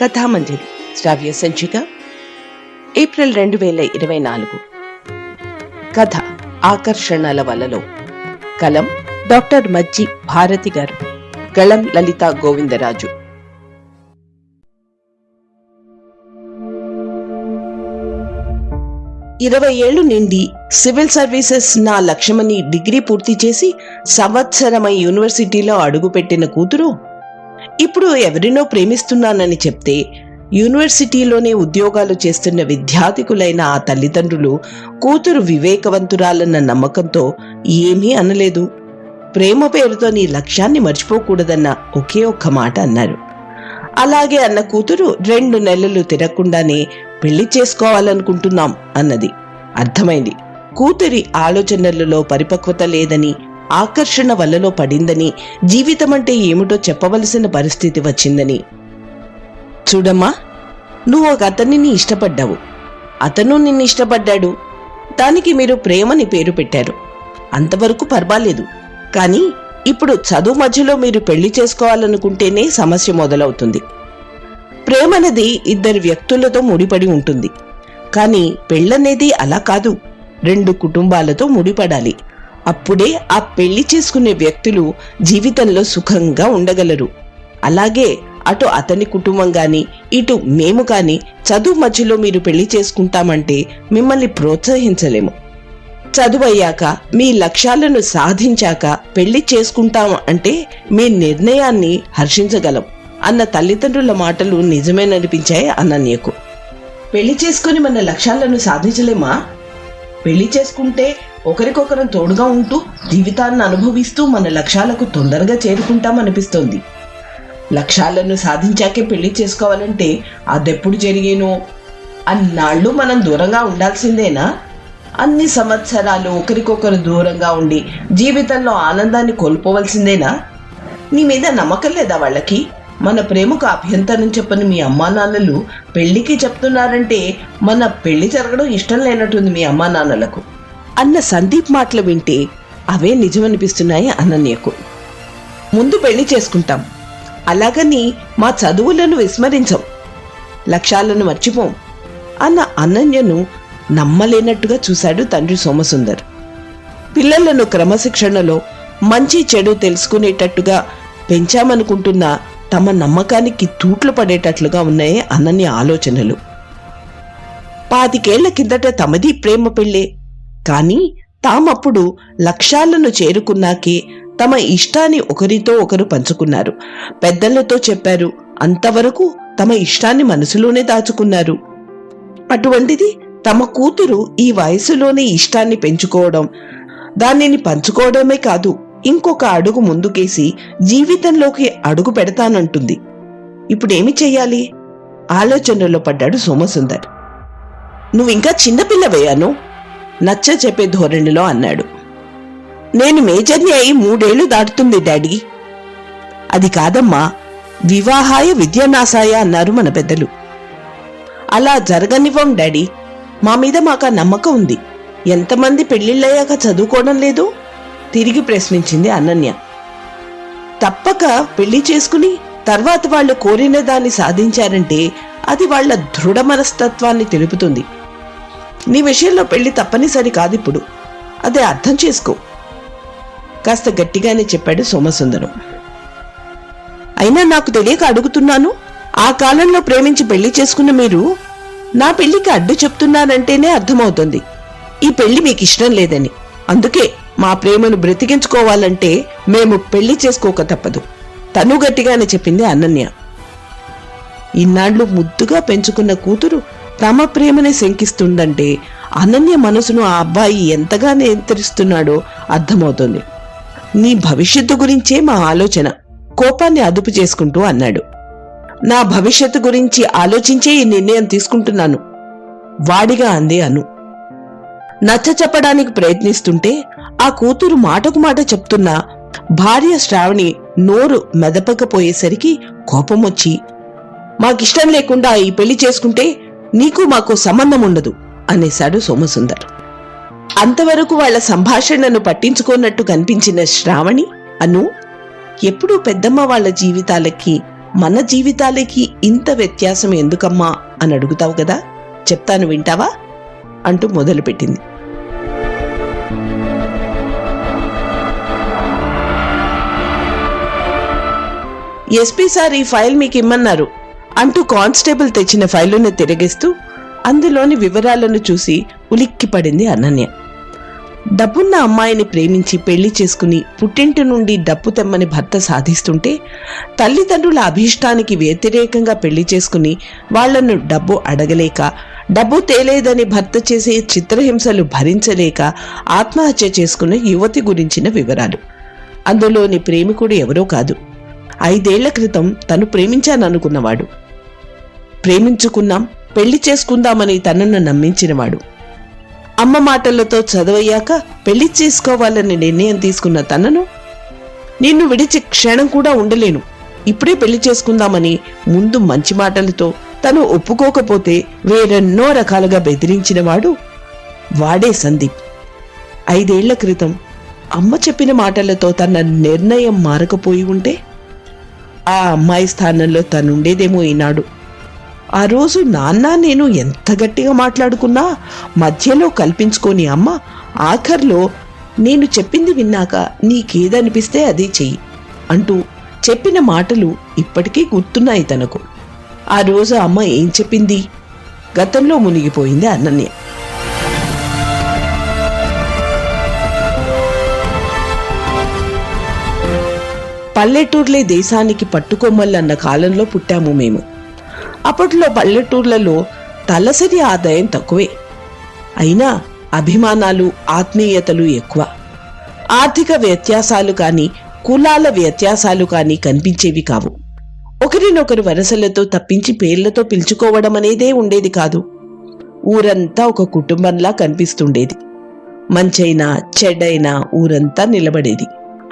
కథామంజరి శ్రావ్య సంచిక. ఏప్రిల్ రెండు వేల ఇరవై నాలుగు. కథ ఆకర్షణల వలలో. కలం డాక్టర్ మజ్జి భారతి గారు. గళం లలిత గోవిందరాజు. ఇరవై ఏళ్ళు నిండి సివిల్ సర్వీసెస్ నా లక్ష్యమని డిగ్రీ పూర్తి చేసి సంవత్సరమై యూనివర్సిటీలో అడుగుపెట్టిన కూతురు ఇప్పుడు ఎవరినో ప్రేమిస్తున్నానని చెప్తే యూనివర్సిటీలోనే ఉద్యోగాలు చేస్తున్న విద్యార్థికులైన ఆ తల్లిదండ్రులు కూతురు వివేకవంతురాలన్న నమ్మకంతో ఏమీ అనలేదు. ప్రేమ పేరుతో నీ లక్ష్యాన్ని మర్చిపోకూడదన్న ఒకే ఒక్క మాట అన్నారు. అలాగే అన్న కూతురు రెండు నెలలు తిరగకుండానే పెళ్ళి చేసుకోవాలనుకుంటున్నాం అన్నది. అర్థమైంది. కూతురి ఆలోచనలలో పరిపక్వత లేదని ఆకర్షణ వలలో పడిందని జీవితం అంటే ఏమిటో చెప్పవలసిన పరిస్థితి వచ్చిందని. చూడమ్మా నువ్వు ఒక అతనిని ఇష్టపడ్డావు. అతను నిన్ను ఇష్టపడ్డాడు. దానికి మీరు ప్రేమని పేరు పెట్టారు. అంతవరకు పర్వాలేదు. కానీ ఇప్పుడు చదువు మధ్యలో మీరు పెళ్ళి చేసుకోవాలనుకుంటేనే సమస్య మొదలవుతుంది. ప్రేమనది ఇద్దరు వ్యక్తులతో ముడిపడి ఉంటుంది. కానీ పెళ్ళనేది అలా కాదు. రెండు కుటుంబాలతో ముడిపడాలి. అప్పుడే ఆ పెళ్ళి చేసుకునే వ్యక్తులు జీవితంలో సుఖంగా ఉండగలరు. అలాగే అటు అతని కుటుంబం గాని ఇటు మేము కాని చదువు మధ్యలో మీరు పెళ్ళి చేసుకుంటామంటే మిమ్మల్ని ప్రోత్సహించలేము. చదువయ్యాక మీ లక్ష్యాలను సాధించాక పెళ్ళి చేసుకుంటాం అంటే మీ నిర్ణయాన్ని హర్షించగలం అన్న తల్లిదండ్రుల మాటలు నిజమేననిపించాయి అనన్యకు. పెళ్ళి చేసుకుని మన లక్ష్యాలను సాధించలేమా? పెళ్ళి చేసుకుంటే ఒకరికొకరం తోడుగా ఉంటూ జీవితాన్ని అనుభవిస్తూ మన లక్ష్యాలకు తొందరగా చేరుకుంటామనిపిస్తోంది. లక్ష్యాలను సాధించాకే పెళ్ళి చేసుకోవాలంటే అదెప్పుడు జరిగేనో? అన్నాళ్ళు మనం దూరంగా ఉండాల్సిందేనా? అన్ని సంవత్సరాలు ఒకరికొకరు దూరంగా ఉండి జీవితంలో ఆనందాన్ని కోల్పోవలసిందేనా? నీ మీద నమ్మకం లేదా వాళ్ళకి? మన ప్రేమకు అభ్యంతరం చెప్పని మీ అమ్మా నాన్నలు పెళ్ళికి చెప్తున్నారంటే మన పెళ్ళి జరగడం ఇష్టం లేనట్టుంది మీ అమ్మా నాన్నలకు అన్న సందీప్ మాటలు వింటే అవే నిజమనిపిస్తున్నాయి అనన్యకు. ముందు పెళ్ళి చేసుకుంటాం. అలాగని మా చదువులను విస్మరించం. లక్ష్యాలను మర్చిపోం. అన్న అనన్యను నమ్మలేనట్టుగా చూశాడు తండ్రి సోమసుందర్. పిల్లలను క్రమశిక్షణలో మంచి చెడు తెలుసుకునేటట్టుగా పెంచామనుకుంటున్న తమ నమ్మకానికి తూట్లు పడేటట్లుగా ఉన్నాయి అనన్య ఆలోచనలు. పాతికేళ్ళ కిందట తమది ప్రేమ పెళ్ళే కానీ తామప్పుడు లక్ష్యాలను చేరుకున్నాకే తమ ఇష్టాన్ని ఒకరితో ఒకరు పంచుకున్నారు. పెద్దలతో చెప్పారు అంతవరకు తమ ఇష్టాన్ని మనసులోనే దాచుకున్నారు. అటువంటిది తమ కూతురు ఈ వయసులోనే ఇష్టాన్ని పెంచుకోవడం దానిని పంచుకోవడమే కాదు ఇంకొక అడుగు ముందుకేసి జీవితంలోకి అడుగు పెడతానంటుంది. ఇప్పుడేమి చెయ్యాలి? ఆలోచనలో పడ్డాడు సోమసుందర్. నువ్వింకా చిన్నపిల్లవయ్యాను నచ్చ చెప్పే ధోరణిలో అన్నాడు. నేను మేజర్ని అయి మూడేళ్ళు దాటుతుంది డాడీ. అది కాదమ్మా వివాహాయ విద్యానాశాయ అన్నారు మన పెద్దలు. అలా జరగనివ్వం డాడీ. మా మీద మాకు నమ్మకం ఉంది. ఎంతమంది పెళ్ళిళ్ళయ్యాక చదువుకోవడం లేదు? తిరిగి ప్రశ్నించింది అనన్య. తప్పక పెళ్ళి చేసుకుని తర్వాత వాళ్ళు కోరిన దాన్ని సాధించారంటే అది వాళ్ళ దృఢ మనస్తత్వాన్ని తెలుపుతుంది. నీ విషయంలో పెళ్ళి తప్పనిసరి కాదిప్పుడు. అదే అర్థం చేసుకో. కాస్త గట్టిగానే చెప్పాడు సోమసుందరం. అయినా నాకు తెలియక అడుగుతున్నాను ఆ కాలంలో ప్రేమించి పెళ్ళి చేసుకున్న మీరు నా పెళ్ళికి అడ్డు చెప్తున్నానంటేనే అర్థమవుతుంది. ఈ పెళ్ళి మీకు ఇష్టం లేదని. అందుకే మా ప్రేమను బ్రతికించుకోవాలంటే మేము పెళ్ళి చేసుకోక తప్పదు. తను గట్టిగానే చెప్పింది అనన్య. ఇన్నాళ్ళు ముద్దుగా పెంచుకున్న కూతురు తమ ప్రేమని శంకిస్తుందంటే అనన్య మనసును ఆ అబ్బాయి ఎంతగా నియంత్రిస్తున్నాడో అర్థమవుతుంది. నీ భవిష్యత్తు గురించే మా ఆలోచన. కోపాన్ని అదుపు చేసుకుంటూ అన్నాడు. నా భవిష్యత్తు గురించి ఆలోచించే ఈ నిర్ణయం తీసుకుంటున్నాను. వాడిగా అంది అను. నచ్చ చెప్పడానికి ప్రయత్నిస్తుంటే ఆ కూతురు మాటకు మాట చెప్తున్నా భార్య శ్రావణి నోరు మెదపకపోయేసరికి కోపం వచ్చి మాకిష్టం లేకుండా ఈ పెళ్ళి చేసుకుంటే నీకు మాకు సంబంధం ఉండదు అనేశాడు సోమసుందర్. అంతవరకు వాళ్ళ సంభాషణను పట్టించుకోనట్టు కనిపించిన శ్రావణి అను ఎప్పుడూ పెద్దమ్మ వాళ్ళ జీవితాలకి మన జీవితాలకి ఇంత వ్యత్యాసం ఎందుకమ్మా అని అడుగుతావు కదా చెప్తాను వింటావా? అంటూ మొదలుపెట్టింది. ఎస్పీ సార్ ఈ ఫైల్ మీకు ఇమ్మన్నారు అంటూ కానిస్టేబుల్ తెచ్చిన ఫైలును తిరగేస్తూ అందులోని వివరాలను చూసి ఉలిక్కిపడింది అనన్య. డబ్బున్న అమ్మాయిని ప్రేమించి పెళ్ళి చేసుకుని పుట్టింటి నుండి డబ్బు తెమ్మని భర్త సాధిస్తుంటే తల్లిదండ్రుల అభీష్టానికి వ్యతిరేకంగా పెళ్ళి చేసుకుని వాళ్ళను డబ్బు అడగలేక డబ్బు తేలేదని భర్త చేసే చిత్రహింసలు భరించలేక ఆత్మహత్య చేసుకున్న యువతి గురించిన వివరాలు. అందులోని ప్రేమికుడు ఎవరో కాదు. ఐదేళ్ళ క్రితం తను ప్రేమించాననుకున్నవాడు. ప్రేమించుకున్నాం పెళ్ళి చేసుకుందామని తనను నమ్మించినవాడు. అమ్మ మాటలతో చదవయ్యాక పెళ్ళి చేసుకోవాలని నిర్ణయం తీసుకున్న తనను నిన్ను విడిచి క్షణం కూడా ఉండలేను. ఇప్పుడే పెళ్ళి చేసుకుందామని ముందు మంచి మాటలతో తను ఒప్పుకోకపోతే వేరెన్నో రకాలుగా బెదిరించినవాడు వాడే సందీప్. ఐదేళ్ళ క్రితం అమ్మ చెప్పిన మాటలతో తన నిర్ణయం మారకపోయి ఉంటే ఆ అమ్మాయి స్థానంలో తనుండేదేమో ఈనాడు. ఆ రోజు నాన్న నేను ఎంత గట్టిగా మాట్లాడుకున్నా మధ్యలో కల్పించుకోని అమ్మ ఆఖర్లో నేను చెప్పింది విన్నాక నీకేదనిపిస్తే అదే చెయ్యి అంటూ చెప్పిన మాటలు ఇప్పటికీ గుర్తున్నాయి తనకు. ఆ రోజు అమ్మ ఏం చెప్పింది? గతంలో మునిగిపోయింది అనన్య పల్లెటూర్లే దేశానికి పట్టుకొమ్మలన్న కాలంలో పుట్టాము మేము. అప్పట్లో పల్లెటూర్లలో తలసరి ఆదాయం తక్కువే. అయినా అభిమానాలు ఆత్మీయతలు ఎక్కువ. ఆర్థిక వ్యత్యాసాలు కానీ కులాల వ్యత్యాసాలు కానీ కనిపించేవి కావు. ఒకరినొకరు వరసలతో తప్పించి పేర్లతో పిలుచుకోవడం అనేదే ఉండేది కాదు. ఊరంతా ఒక కుటుంబంలా కనిపిస్తుండేది. మంచైనా చెడ్డైనా ఊరంతా నిలబడేది.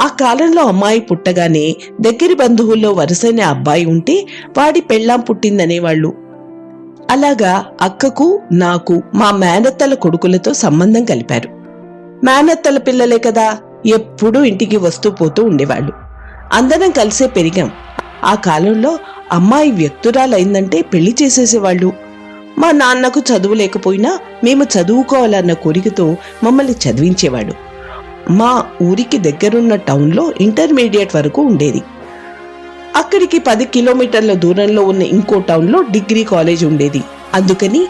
ఆ కాలంలో అమ్మాయి పుట్టగానే దగ్గరి బంధువుల్లో వరుసైన అబ్బాయి ఉంటే వాడి పెళ్ళాం పుట్టిందనేవాళ్ళు. అలాగా అక్కకు నాకు మా మేనత్తల కొడుకులతో సంబంధం కలిపారు. మేనత్తల పిల్లలే కదా ఎప్పుడూ ఇంటికి వస్తూ పోతూ ఉండేవాళ్ళు. అందరం కలిసే పెరిగాం. ఆ కాలంలో అమ్మాయి వ్యక్తురాలైందంటే పెళ్ళి చేసేసేవాళ్ళు. మా నాన్నకు చదువు లేకపోయినా మేము చదువుకోవాలన్న కోరికతో మమ్మల్ని చదివించేవాడు. మా ఊరికి దగ్గరున్న టౌన్లో ఇంటర్మీడియట్ వరకు ఉండేది. అక్కడికి పది కిలోమీటర్ల దూరంలో ఉన్న ఇంకో టౌన్లో డిగ్రీ కాలేజ్ ఉండేది. అందుకని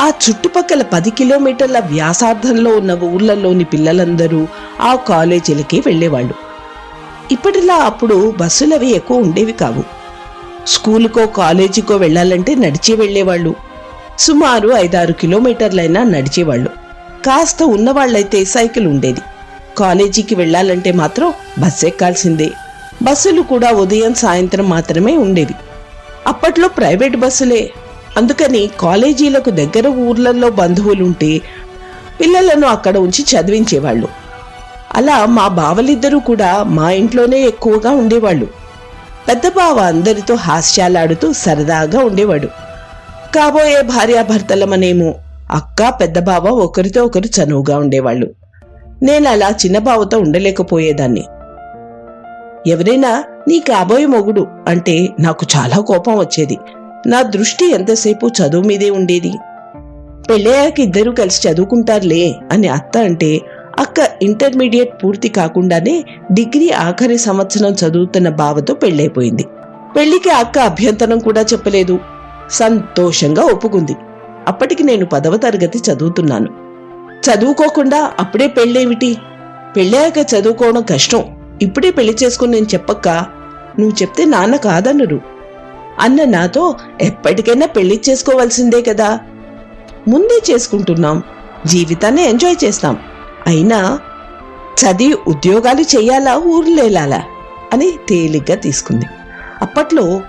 ఆ చుట్టుపక్కల పది కిలోమీటర్ల వ్యాసార్థంలో ఉన్న ఊర్లలోని పిల్లలందరూ ఆ కాలేజీలకి వెళ్ళేవాళ్ళు. ఇప్పటిలా అప్పుడు బస్సులవి ఎక్కువ ఉండేవి కావు. స్కూలుకో కాలేజీకో వెళ్ళాలంటే నడిచి వెళ్ళేవాళ్ళు. సుమారు ఐదారు కిలోమీటర్లైనా నడిచేవాళ్ళు. కాస్త ఉన్నవాళ్ళైతే సైకిల్ ఉండేది. కాలేజీకి వెళ్ళాలంటే మాత్రం బస్ ఎక్కాల్సిందే బస్సులు కూడా ఉదయం సాయంత్రం మాత్రమే ఉండేవి. అప్పట్లో ప్రైవేట్ బస్సులే. అందుకని కాలేజీలకు దగ్గర ఊర్లలో బంధువులుంటే పిల్లలను అక్కడ ఉంచి చదివించేవాళ్ళు. అలా మా బావలిద్దరూ కూడా మా ఇంట్లోనే ఎక్కువగా ఉండేవాళ్ళు. పెద్ద బావ అందరితో హాస్యాలాడుతూ సరదాగా ఉండేవాడు. కాబోయే భార్యాభర్తలమనేమో అక్క పెద్ద బావ ఒకరితో ఒకరు చనువుగా ఉండేవాళ్ళు. నేను అలా చిన్న బావతో ఉండలేకపోయేదాన్ని. ఎవరైనా నీ కాబోయే మొగుడు అంటే నాకు చాలా కోపం వచ్చేది. నా దృష్టి ఎంతసేపు చదువు మీదే ఉండేది. పెళ్ళయ్యాక ఇద్దరూ కలిసి చదువుకుంటారులే అని అత్త అంటే అక్క ఇంటర్మీడియట్ పూర్తి కాకుండానే డిగ్రీ ఆఖరి సంవత్సరం చదువుతున్న బావతో పెళ్ళైపోయింది. పెళ్ళికి అక్క అభ్యంతరం కూడా చెప్పలేదు. సంతోషంగా ఒప్పుకుంది. అప్పటికి నేను పదవ తరగతి చదువుతున్నాను. చదువుకోకుండా అప్పుడే పెళ్ళేమిటి? పెళ్ళాక చదువుకోవడం కష్టం. ఇప్పుడే పెళ్ళి చేసుకుని నేను చెప్పక్క నువ్వు చెప్తే నాన్న కాదన్నరు అన్న నాతో ఎప్పటికైనా పెళ్ళి చేసుకోవాల్సిందే కదా. ముందే చేసుకుంటున్నాం. జీవితాన్ని ఎంజాయ్ చేస్తాం. అయినా చదివి ఉద్యోగాలు చేయాలా ఊర్లేలాలా అని తేలిగ్గా తీసుకుంది. అప్పట్లో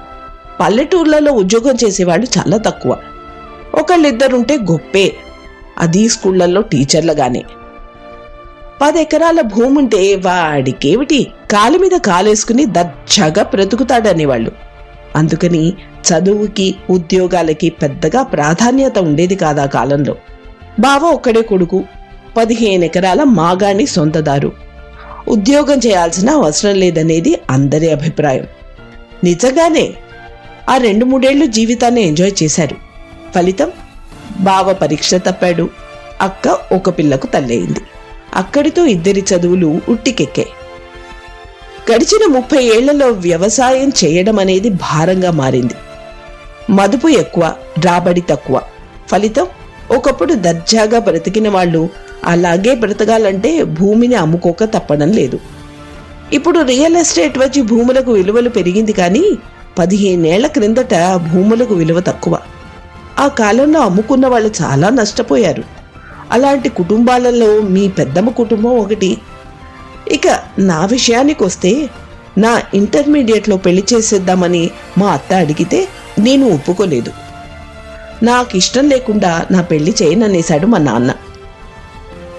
పల్లెటూర్లలో ఉద్యోగం చేసేవాళ్ళు చాలా తక్కువ. ఒకళ్ళిద్దరుంటే గొప్పే. అది స్కూళ్ళలో టీచర్లగానే పదెకరాల భూముంటే వాడికేమిటి? కాలు మీద కాలేసుకుని దర్జాగా బ్రతుకుతాడనేవాళ్ళు. అందుకని చదువుకి ఉద్యోగాలకి పెద్దగా ప్రాధాన్యత ఉండేది కాదా కాలంలో? బావ ఒక్కడే కొడుకు పదిహేను ఎకరాల మాగాణి సొంతదారు. ఉద్యోగం చేయాల్సిన అవసరం లేదనేది అందరి అభిప్రాయం. నిజంగానే ఆ రెండు మూడేళ్ళు జీవితాన్ని ఎంజాయ్ చేశారు. ఫలితం బావ పరీక్ష తప్పాడు. అక్క ఒక పిల్లకు తల్లయింది. అక్కడితో ఇద్దరి చదువులు ఉట్టికెక్కాయి గడిచిన ముప్పై ఏళ్ళలో వ్యవసాయం చేయడం అనేది భారంగా మారింది. మదుపు ఎక్కువ రాబడి తక్కువ. ఫలితం ఒకప్పుడు దర్జాగా బ్రతికిన వాళ్ళు అలాగే బ్రతకాలంటే భూమిని అమ్ముకోక తప్పడం లేదు. ఇప్పుడు రియల్ ఎస్టేట్ వచ్చి భూములకు విలువలు పెరిగింది కానీ పదిహేనేళ్ళ క్రిందట భూములకు విలువ తక్కువ. ఆ కాలంలో అమ్ముకున్న వాళ్ళు చాలా నష్టపోయారు. అలాంటి కుటుంబాలలో మీ పెద్దమ్మ కుటుంబం ఒకటి. ఇక నా విషయానికి వస్తే నా ఇంటర్మీడియట్లో పెళ్ళి చేసేద్దామని మా అత్త అడిగితే నేను ఒప్పుకోలేదు. నాకు ఇష్టం లేకుండా నా పెళ్ళి చేయననేశాడు మా నాన్న.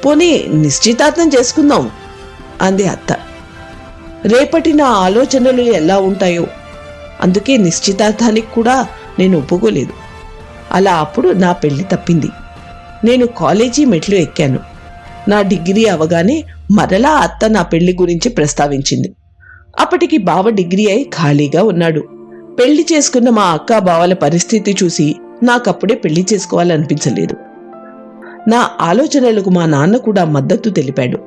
పోనీ నిశ్చితార్థం చేసుకుందాం అంది అత్త. రేపటి నా ఆలోచనలు ఎలా ఉంటాయో అందుకే నిశ్చితార్థానికి కూడా నేను ఒప్పుకోలేదు. అలా అప్పుడు నా పెళ్ళి తప్పింది. నేను కాలేజీ మెట్లు ఎక్కాను. నా డిగ్రీ అవగానే మరలా అత్త నా పెళ్ళి గురించి ప్రస్తావించింది. అప్పటికి బావ డిగ్రీ అయి ఖాళీగా ఉన్నాడు. పెళ్ళి చేసుకున్న మా అక్క బావల పరిస్థితి చూసి నాకప్పుడే పెళ్ళి చేసుకోవాలనిపించలేదు. నా ఆలోచనలకు మా నాన్న కూడా మద్దతు తెలిపాడు.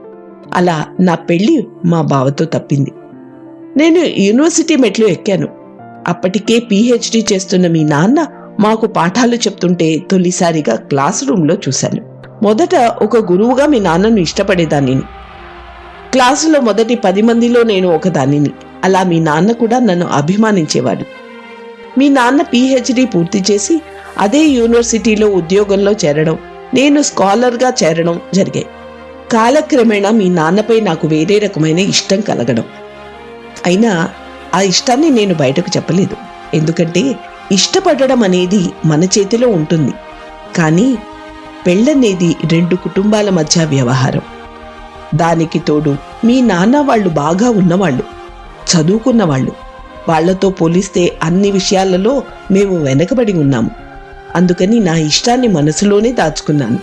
అలా నా పెళ్ళి మా బావతో తప్పింది. నేను యూనివర్సిటీ మెట్లు ఎక్కాను. అప్పటికే పీహెచ్డీ చేస్తున్న మీ నాన్న మాకు పాఠాలు చెప్తుంటే తొలిసారిగా క్లాస్ రూమ్లో చూశాను. మొదట ఒక గురువుగా మీ నాన్నను ఇష్టపడేదానిని. క్లాసులో మొదటి పది మందిలో నేను ఒకదానిని. అలా మీ నాన్న కూడా నన్ను అభిమానించేవాడు. మీ నాన్న పీహెచ్డీ పూర్తి చేసి అదే యూనివర్సిటీలో ఉద్యోగంలో చేరడం నేను స్కాలర్గా చేరడం జరిగాయి కాలక్రమేణా మీ నాన్నపై నాకు వేరే రకమైన ఇష్టం కలగడం. అయినా ఆ ఇష్టాన్ని నేను బయటకు చెప్పలేదు. ఎందుకంటే ఇష్టపడడం అనేది మన చేతిలో ఉంటుంది. కానీ పెళ్ళనేది రెండు కుటుంబాల మధ్య వ్యవహారం. దానికి తోడు మీ నాన్న వాళ్ళు బాగా ఉన్నవాళ్ళు చదువుకున్నవాళ్ళు. వాళ్ళతో పోలిస్తే అన్ని విషయాలలో మేము వెనకబడి ఉన్నాము. అందుకని నా ఇష్టాన్ని మనసులోనే దాచుకున్నాను.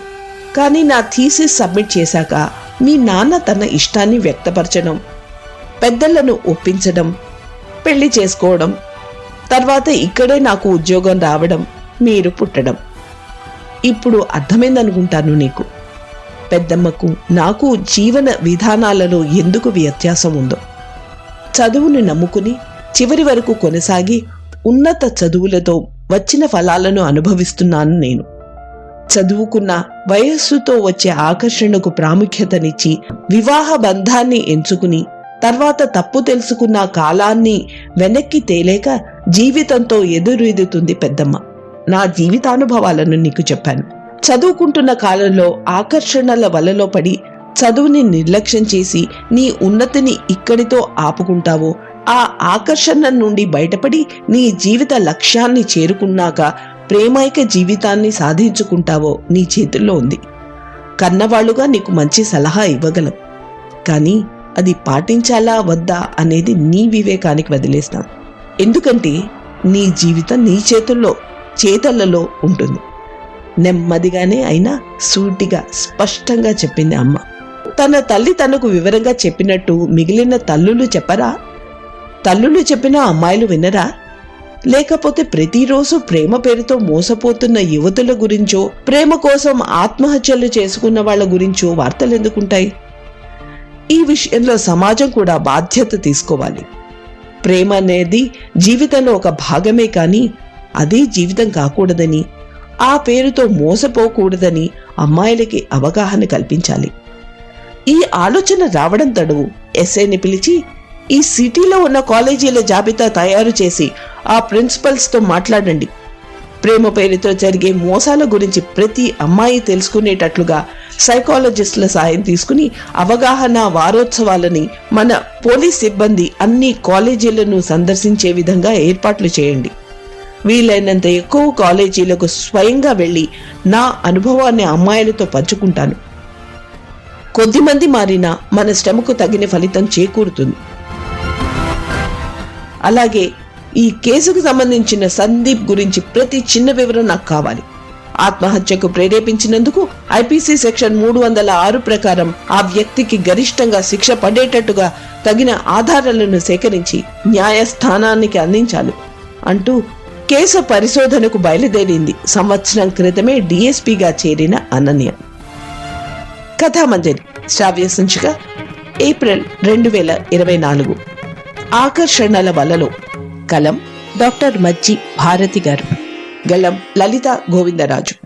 కానీ నా థీసిస్ సబ్మిట్ చేశాక మీ నాన్న తన ఇష్టాన్ని వ్యక్తపరచడం పెద్దలను ఒప్పించడం పెళ్ళి చేసుకోవడం తర్వాత ఇక్కడే నాకు ఉద్యోగం రావడం మీరు పుట్టడం. ఇప్పుడు అర్థమైందనుకుంటాను నీకు. పెద్దమ్మకు నాకు జీవన విధానాలలో ఎందుకు వ్యత్యాసం ఉందో. చదువుని నమ్ముకుని చివరి వరకు కొనసాగి ఉన్నత చదువులతో వచ్చిన ఫలాలను అనుభవిస్తున్నాను నేను. చదువుకున్న వయస్సుతో వచ్చే ఆకర్షణకు ప్రాముఖ్యతనిచ్చి వివాహ బంధాన్ని ఎంచుకుని తర్వాత తప్పు తెలుసుకున్న కాలాన్ని వెనక్కి తేలేక జీవితంతో ఎదురెదుతుంది పెద్దమ్మ. నా జీవితానుభవాలను నీకు చెప్పాను. చదువుకుంటున్న కాలంలో ఆకర్షణల వలలో పడి చదువుని నిర్లక్ష్యం చేసి నీ ఉన్నతిని ఇక్కడితో ఆపుకుంటావో. ఆ ఆకర్షణ నుండి బయటపడి నీ జీవిత లక్ష్యాన్ని చేరుకున్నాక ప్రేమైక జీవితాన్ని సాధించుకుంటావో నీ చేతుల్లో ఉంది. కన్నవాళ్ళుగా నీకు మంచి సలహా ఇవ్వగలం. కానీ అది పాటించాలా వద్దా అనేది నీ వివేకానికి వదిలేస్తాం ఎందుకంటే నీ జీవితం నీ చేతుల్లో చేతలలో ఉంటుంది. నెమ్మదిగానే అయినా సూటిగా స్పష్టంగా చెప్పింది అమ్మ. తన తల్లి తనకు వివరంగా చెప్పినట్టు మిగిలిన తల్లులు చెప్పరా? తల్లులు చెప్పిన అమ్మాయిలు వినరా? లేకపోతే ప్రతిరోజు ప్రేమ పేరుతో మోసపోతున్న యువతుల గురించో ప్రేమ కోసం ఆత్మహత్యలు చేసుకున్న వాళ్ళ గురించో వార్తలు ఎందుకుంటాయి? ఈ విషయంలో సమాజం కూడా బాధ్యత తీసుకోవాలి. ప్రేమ అనేది జీవితంలో ఒక భాగమే కానీ అదే జీవితం కాకూడదని ఆ పేరుతో మోసపోకూడదని అమ్మాయిలకి అవగాహన కల్పించాలి. ఈ ఆలోచన రావడం తడువు. ఎస్ఐని పిలిచి ఈ సిటీలో ఉన్న కాలేజీల జాబితా తయారు చేసి ఆ ప్రిన్సిపల్స్తో మాట్లాడండి. ప్రేమ పేరుతో జరిగే మోసాల గురించి ప్రతి అమ్మాయి తెలుసుకునేటట్లుగా సైకాలజిస్టుల సాయం తీసుకుని అవగాహన వారోత్సవాలని మన పోలీస్ సిబ్బంది అన్ని కాలేజీలను సందర్శించే విధంగా ఏర్పాట్లు చేయండి. వీలైనంత ఎక్కువ కాలేజీలకు స్వయంగా వెళ్ళి నా అనుభవాన్ని అమ్మాయిలతో పంచుకుంటాను. కొద్దిమంది మారినా మన శ్రమకు తగిన ఫలితం చేకూరుతుంది. అలాగే ఈ కేసుకు సంబంధించిన సందీప్ గురించి ప్రతి చిన్న వివరం నాకు కావాలి. ఆత్మహత్యకు ప్రేరేపించినందుకు ఐపీసీ సెక్షన్ మూడు వందల ఆరు ప్రకారం ఆ వ్యక్తికి గరిష్టంగా శిక్ష పడేటట్టుగా తగిన ఆధారాలను సేకరించి న్యాయస్థానానికి అందించాలి అంటూ కేసు పరిశోధనకు బయలుదేరింది. సంవత్సరం క్రితమే డిఎస్పీగా చేరిన అనన్య. కథామంజరి శ్రావ్య సంచిక ఏప్రిల్ రెండు వేల ఇరవై నాలుగు. ఆకర్షణల వలలో కలం డాక్టర్ మజ్జి భారతి గారు. గళం లలిత గోవిందరాజు.